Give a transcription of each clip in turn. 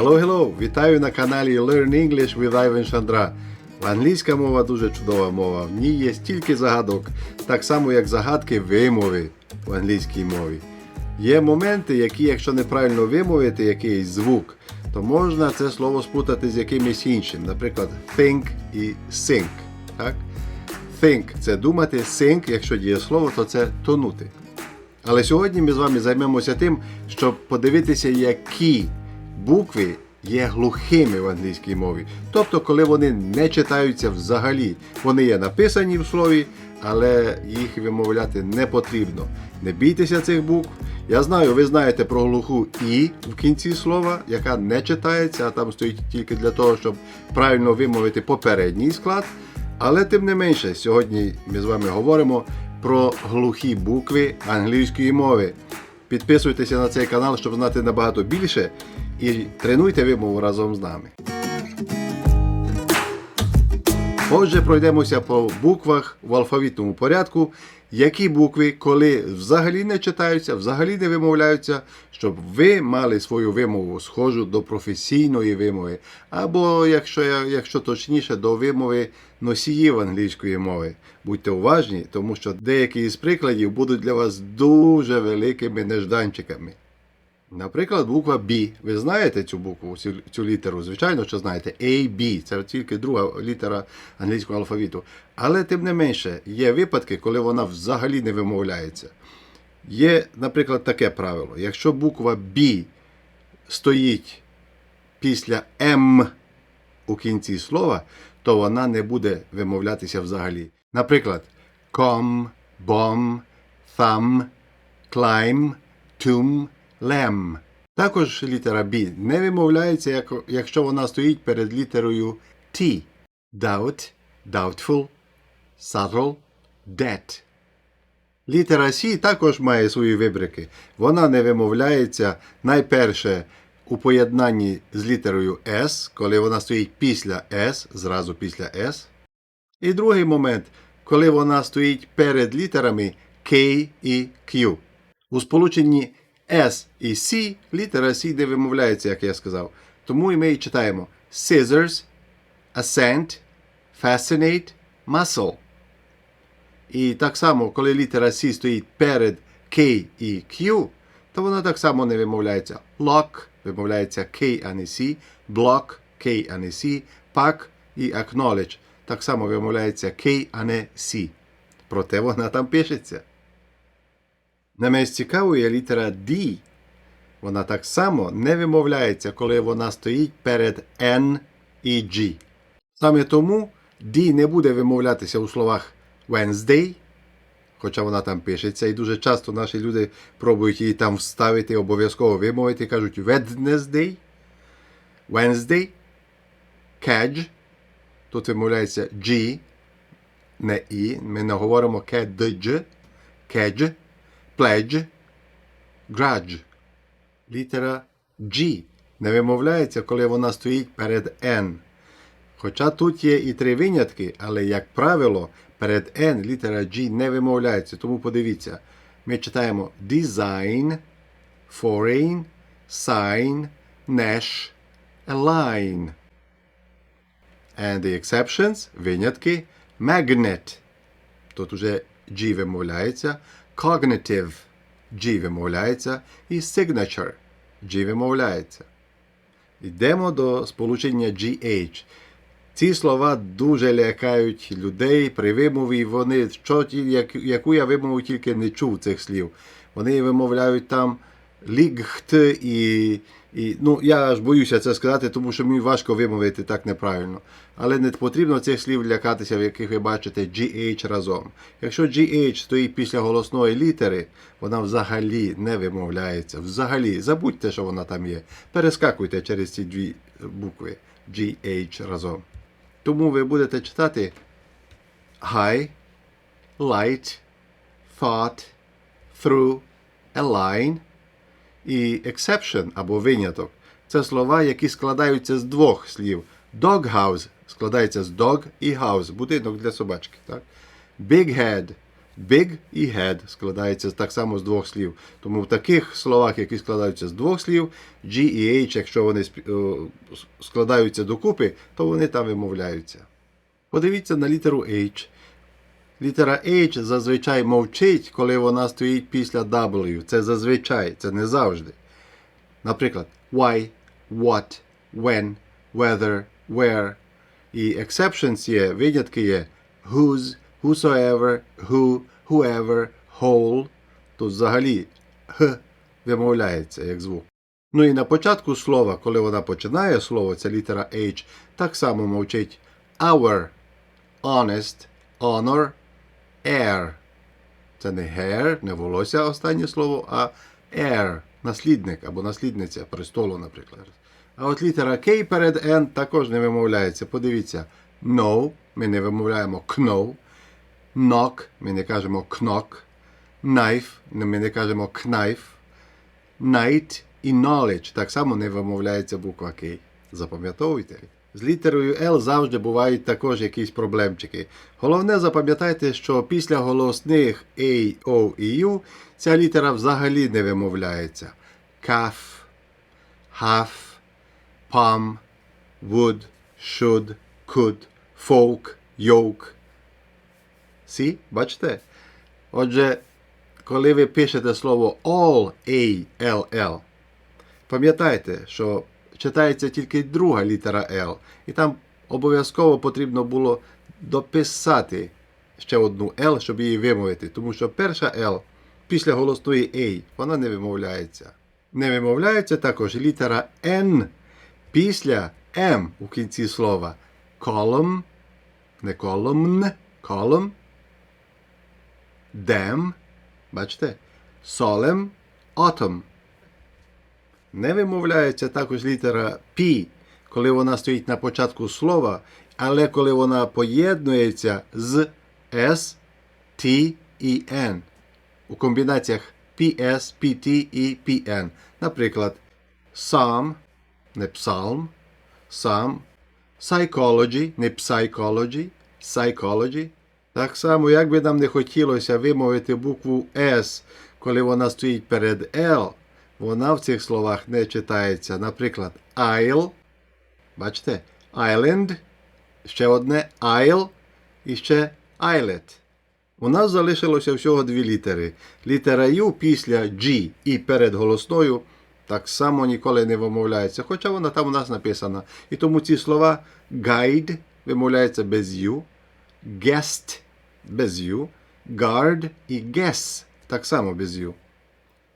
Hello, hello! Вітаю на каналі Learn English with Ivan Шандра. Англійська мова дуже чудова мова. В ній є стільки загадок, так само як загадки вимови в англійській мові. Є моменти, які, якщо неправильно вимовити якийсь звук, то можна це слово спутати з якимось іншим. Наприклад, think і sink. Так? Think це думати, sink, якщо дієслово, то це тонути. Але сьогодні ми з вами займемося тим, щоб подивитися, які букви є глухими в англійській мові. Тобто, коли вони не читаються взагалі. Вони є написані в слові, але їх вимовляти не потрібно. Не бійтеся цих букв. Я знаю, ви знаєте про глуху І в кінці слова, яка не читається, а там стоїть тільки для того, щоб правильно вимовити попередній склад. Але тим не менше, сьогодні ми з вами говоримо про глухі букви англійської мови. Підписуйтеся на цей канал, щоб знати набагато більше, і тренуйте вимову разом з нами. Отже, пройдемося по буквах в алфавітному порядку. Які букви, коли взагалі не читаються, взагалі не вимовляються, щоб ви мали свою вимову схожу до професійної вимови, або, якщо, якщо точніше, до вимови носіїв англійської мови. Будьте уважні, тому що деякі із прикладів будуть для вас дуже великими нежданчиками. Наприклад, буква B. Ви знаєте цю букву, цю, цю літеру? Звичайно, що знаєте. A, B. Це тільки друга літера англійського алфавіту. Але тим не менше, є випадки, коли вона взагалі не вимовляється. Є, наприклад, таке правило. Якщо буква B стоїть після М у кінці слова, то вона не буде вимовлятися взагалі. Наприклад, com, bomb, thumb, climb, tomb, lem. Також літера B не вимовляється, як- якщо вона стоїть перед літерою T. Doubt, doubtful, subtle, dead. Літера С також має свої вибрики. Вона не вимовляється найперше у поєднанні з літерою S, коли вона стоїть після S, зразу після S. І другий момент, коли вона стоїть перед літерами K і Q. У сполученні S і C літера C не вимовляється, як я сказав. Тому і ми читаємо scissors, ascent, fascinate, muscle. І так само, коли літера C стоїть перед K і Q, то вона так само не вимовляється. Lock вимовляється K, а не C, block K, а не C, pack і acknowledge так само вимовляється K, а не C. Проте вона там пишеться. Не менш цікавою літера D. Вона так само не вимовляється, коли вона стоїть перед N і G. Саме тому D не буде вимовлятися у словах Wednesday, хоча вона там пишеться, і дуже часто наші люди пробують її там вставити, обов'язково вимовити, кажуть Wednesday, Wednesday, Cadge, тут вимовляється G, не І, ми не говоримо кедж, кедж, pledge, grudge. Літера G не вимовляється, коли вона стоїть перед N. Хоча тут є і три винятки, але, як правило, перед N літера G не вимовляється. Тому подивіться, ми читаємо design, foreign, sign, nash, align. And the exceptions винятки magnet. Тут уже G вимовляється, cognitive G вимовляється і signature G вимовляється. Йдемо до сполучення GH. Ці слова дуже лякають людей при вимові. Вони що, як- яку я вимову тільки не чув цих слів. Вони вимовляють там лігхт і, і. Ну, я аж боюся це сказати, тому що мені важко вимовити так неправильно. Але не потрібно цих слів лякатися, в яких ви бачите GH разом. Якщо GH стоїть після голосної літери, вона взагалі не вимовляється. Взагалі, забудьте, що вона там є. Перескакуйте через ці дві букви GH разом. Тому ви будете читати high, light, thought, through, align і exception або виняток. Це слова, які складаються з двох слів. Doghouse складається з dog і house, будинок для собачки. Так? Big head, Big і head складається так само з двох слів. Тому в таких словах, які складаються з двох слів, G і H, якщо вони складаються докупи, то вони там вимовляються. Подивіться на літеру H. Літера H зазвичай мовчить, коли вона стоїть після W. Це зазвичай, це не завжди. Наприклад, why, what, when, whether, where. І exceptions є, винятки є whose, whosoever, who, whoever, whole. Тут взагалі х вимовляється як звук. Ну і на початку слова, коли вона починає слово, ця літера H, так само мовчить our, honest, honor, air. Це не hair, не волосся останнє слово, а heir, наслідник або наслідниця престолу, наприклад. А от літера K перед N також не вимовляється. Подивіться, no, ми не вимовляємо kno, knock, ми не кажемо knock, knife, ми не кажемо knife, night і knowledge так само не вимовляється буква K. Запам'ятовуйте. З літерою L завжди бувають також якісь проблемчики. Головне запам'ятайте, що після голосних A, O і U ця літера взагалі не вимовляється. Calf, half, palm, would, should, could, folk, yoke. Сі, бачите? Отже, коли ви пишете слово all, A, L, L, пам'ятайте, що читається тільки друга літера L, і там обов'язково потрібно було дописати ще одну L, щоб її вимовити, тому що перша L після голосної A вона не вимовляється. Не вимовляється також літера N після M у кінці слова. Column, не column, column, dam, бачите, solemn, autumn. Не вимовляється також літера P, коли вона стоїть на початку слова, але коли вона поєднується з S, T і N у комбінаціях PS, PT і PN. Наприклад, Psalm, не Psalm, Psalm, Psychology, не Psychology, Psychology. Так само, як би нам не хотілося вимовити букву S, коли вона стоїть перед L, вона в цих словах не читається. Наприклад, Isle, бачите, Island, ще одне Isle і ще Islet. У нас залишилося всього дві літери. Літера U після G і перед голосною так само ніколи не вимовляється, хоча вона там у нас написана. І тому ці слова guide вимовляється без U, guest без U, guard і guess так само без U.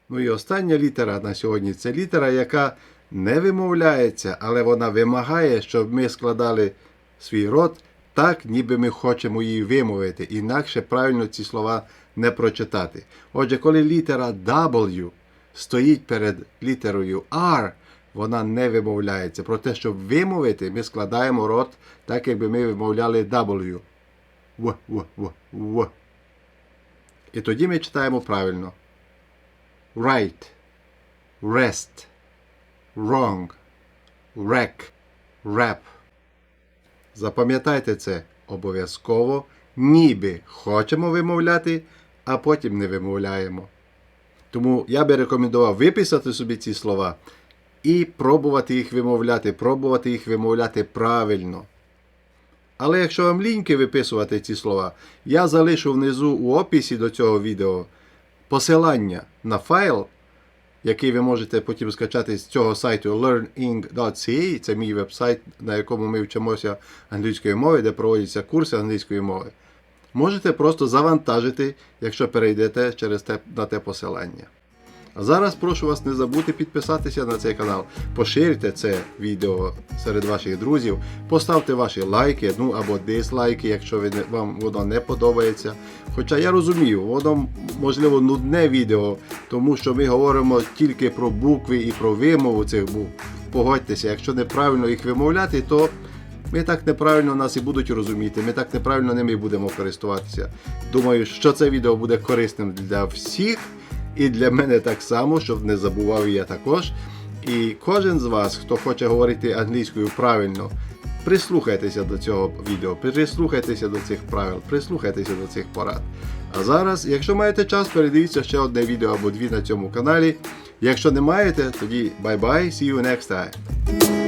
Ну і остання літера на сьогодні це літера, яка не вимовляється, але вона вимагає, щоб ми складали свій рот так, ніби ми хочемо її вимовити, інакше правильно ці слова не прочитати. Отже, коли літера W стоїть перед літерою R, вона не вимовляється. Про те, щоб вимовити, ми складаємо рот так, якби ми вимовляли W. В, в, в, в. І тоді ми читаємо правильно. Right, rest, wrong, wreck, rap. Запам'ятайте це обов'язково, ніби хочемо вимовляти, а потім не вимовляємо. Тому я би рекомендував виписати собі ці слова і пробувати їх вимовляти, пробувати їх вимовляти правильно. Але якщо вам ліньки виписувати ці слова, я залишу внизу у описі до цього відео посилання на файл, який ви можете потім скачати з цього сайту learning.ca. Це мій веб-сайт, на якому ми вчимося англійської мови, де проводяться курси англійської мови. Можете просто завантажити, якщо перейдете через те, на те посилання. А зараз прошу вас не забути підписатися на цей канал, поширте це відео серед ваших друзів, поставте ваші лайки, ну або дизлайки, якщо вам воно не подобається. Хоча я розумію, воно можливо нудне відео, тому що ми говоримо тільки про букви і про вимову цих букв. Погодьтеся, якщо неправильно їх вимовляти, то ми так неправильно нас і будуть розуміти, ми так неправильно ними будемо користуватися. Думаю, що це відео буде корисним для всіх і для мене так само, щоб не забував я також. І кожен з вас, хто хоче говорити англійською правильно, Прислухайтеся до цього відео, прислухайтеся до цих правил, прислухайтеся до цих порад. А зараз, якщо маєте час, передивіться ще одне відео або дві на цьому каналі. Якщо не маєте, тоді bye-bye, see you next time.